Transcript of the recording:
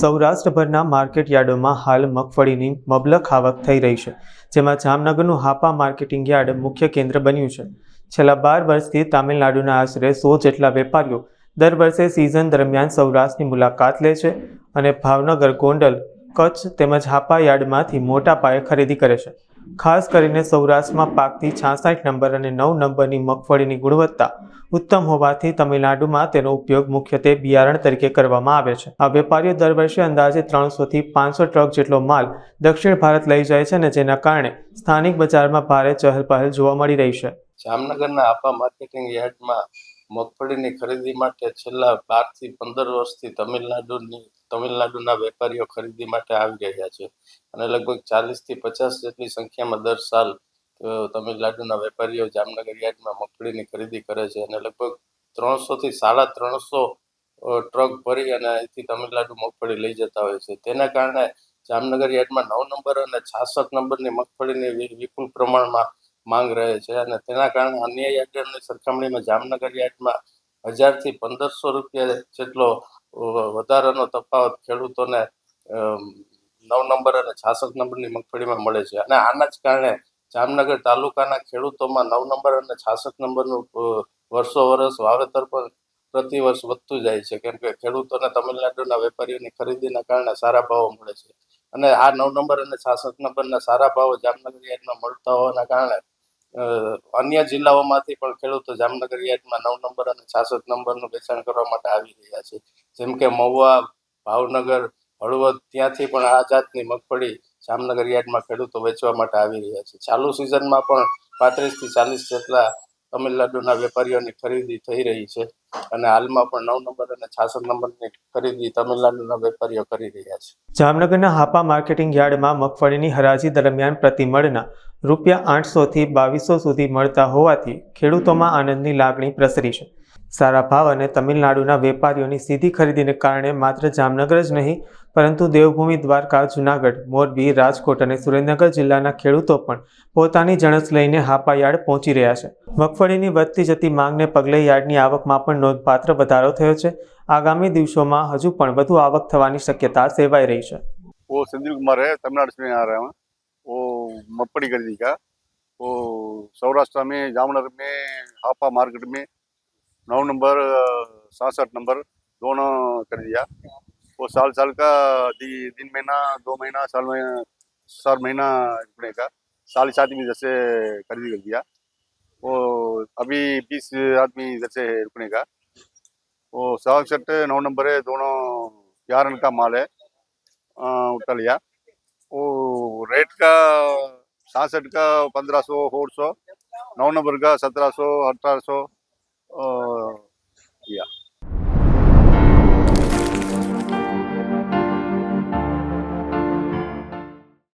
સૌરાષ્ટ્રભરના market યાર્ડોમાં હાલ મગફળીની મબલખ આવક થઈ રહી છે, જેમાં જામનગરનું હાપા માર્કેટિંગ યાર્ડ મુખ્ય કેન્દ્ર બન્યું છે. છેલ્લા બાર વર્ષથી તામિલનાડુના આશરે સો જેટલા વેપારીઓ દર વર્ષે સિઝન દરમિયાન સૌરાષ્ટ્રની મુલાકાત લે છે અને ભાવનગર ગોંડલ, કચ્છ તેમજ હાપા યાર્ડમાંથી મોટા પાયે ખરીદી કરે છે. ખાસ કરીને સૌરાષ્ટ્રમાં પાકતી છાસઠ નંબર અને નવ નંબરની મગફળીની ગુણવત્તા ઉત્તમ હોવાથી તમિલનાડુમાં તેનો ઉપયોગ મુખ્યત્વે બિયારણ તરીકે કરવામાં આવે છે. આ વેપારીઓ દર વર્ષે અંદાજે ત્રણસોથી પાંચસો ટ્રક જેટલો માલ દક્ષિણ ભારત લઈ જાય છે અને જેના કારણે સ્થાનિક બજારમાં ભારે ચહલપહલ જોવા મળી રહી છે. જામનગરના આપા માર્કેટિંગ યાર્ડમાં મગફળીની ખરીદી માટે છેલ્લા બારથી પંદર વર્ષથી તમિલનાડુની, તમિલનાડુના વેપારીઓ ખરીદી માટે આવી રહ્યા છે. અને લગભગ ચાલીસથી પચાસ જેટલી સંખ્યામાં દર સાલ તમિલનાડુના વેપારીઓ જામનગર યાર્ડમાં મગફળીની ખરીદી કરે છે. અને લગભગ ત્રણસોથી સાડા ત્રણસો ટ્રક ભરી અને અહીંથી તમિલનાડુ મગફળી લઈ જતા હોય છે. તેના કારણે જામનગર યાર્ડમાં નવ નંબર અને છાસઠ નંબરની મગફળીની વિપુલ પ્રમાણમાં માંગ રહે છે અને તેના કારણે અન્ય યાર્ડની સરખામણીમાં જામનગર યાર્ડમાં હજારથી પંદરસો રૂપિયા જેટલો વધારાનો તફાવત ખેડૂતોને નવ નંબર અને છાસઠ નંબરની મગફળીમાં મળે છે. અને આના જ કારણે જામનગર તાલુકાના ખેડૂતોમાં નવ નંબર અને છાસઠ નંબરનું વર્ષો વર્ષ વાવેતર પણ પ્રતિ વર્ષ વધતું જાય છે. કેમ કે ખેડૂતોને તમિલનાડુના વેપારીઓની ખરીદીના કારણે સારા ભાવો મળે છે. અને આ નવ નંબર અને છાસઠ નંબરના સારા ભાવો જામનગર યાર્ડમાં મળતા હોવાના કારણે અન્ય જિલ્લાઓમાંથી પણ ખેડૂતો જામનગર યાર્ડમાં નવ નંબર અને છાસઠ નંબરનું વેચાણ કરવા માટે આવી રહ્યા છે. જેમ કે મહુવા, ભાવનગર, હળવદ ત્યાંથી પણ આ જાતની મગફળી જામનગર યાર્ડમાં ખેડૂતો વેચવા માટે આવી રહ્યા છે. ચાલુ સિઝનમાં પણ પાંત્રીસથી ચાલીસ જેટલા તમિલનાડુના વેપારીઓની ખરીદી થઈ રહી છે અને હાલમાં પણ નવ નંબર અને છાસઠ નંબરની ખરીદી તમિલનાડુના વેપારીઓ કરી રહ્યા છે. જામનગરના હાપા માર્કેટિંગ યાર્ડમાં મગફળીની હરાજી દરમિયાન પ્રતિમળના રૂપિયા આઠસોથી બાવીસો સુધી મળતા હોવાથી ખેડૂતોમાં આનંદની લાગણી પ્રસરી છે. સારા ભાવ અને તમિલનાડુના વેપારીઓની સીધી ખરીદીને કારણે માત્ર જામનગર જ નહીં, પરંતુ દેવભૂમિ દ્વારકા, જુનાગઢ, મોરબી, રાજકોટ અને સુરેન્દ્રનગર જિલ્લાના ખેડૂતો પણ પોતાની જણસ લઈને હાપા યાર્ડ પહોંચી રહ્યા છે. મગફળીની વધતી જતી માંગને પગલે યાર્ડની આવકમાં પણ નોંધપાત્ર વધારો થયો છે. આગામી દિવસોમાં હજુ પણ વધુ આવક થવાની શક્યતા સેવાઈ રહી છે. વો સંજીવ કુમાર હે, તમિલનાડુ वो मगफड़ी खरीदी का वो सौराष्ट्र में जामनगर में हापा मार्केट में नौ नंबर सासठ नंबर दोनों कर दिया वो साल साल का दि- दिन महीना दो महीना साल में चार महीना रुकने का साल सात में जैसे खरीदी कर दिया वो अभी बीस आदमी जैसे रुकने का वो साठ नौ नंबर है दोनों ग्यारह का माल है अ, उठा लिया वो रेट का सासठ का पंद्रह सौ सोलह सौ नौ नंबर का सत्रह सौ अठारह सौ किया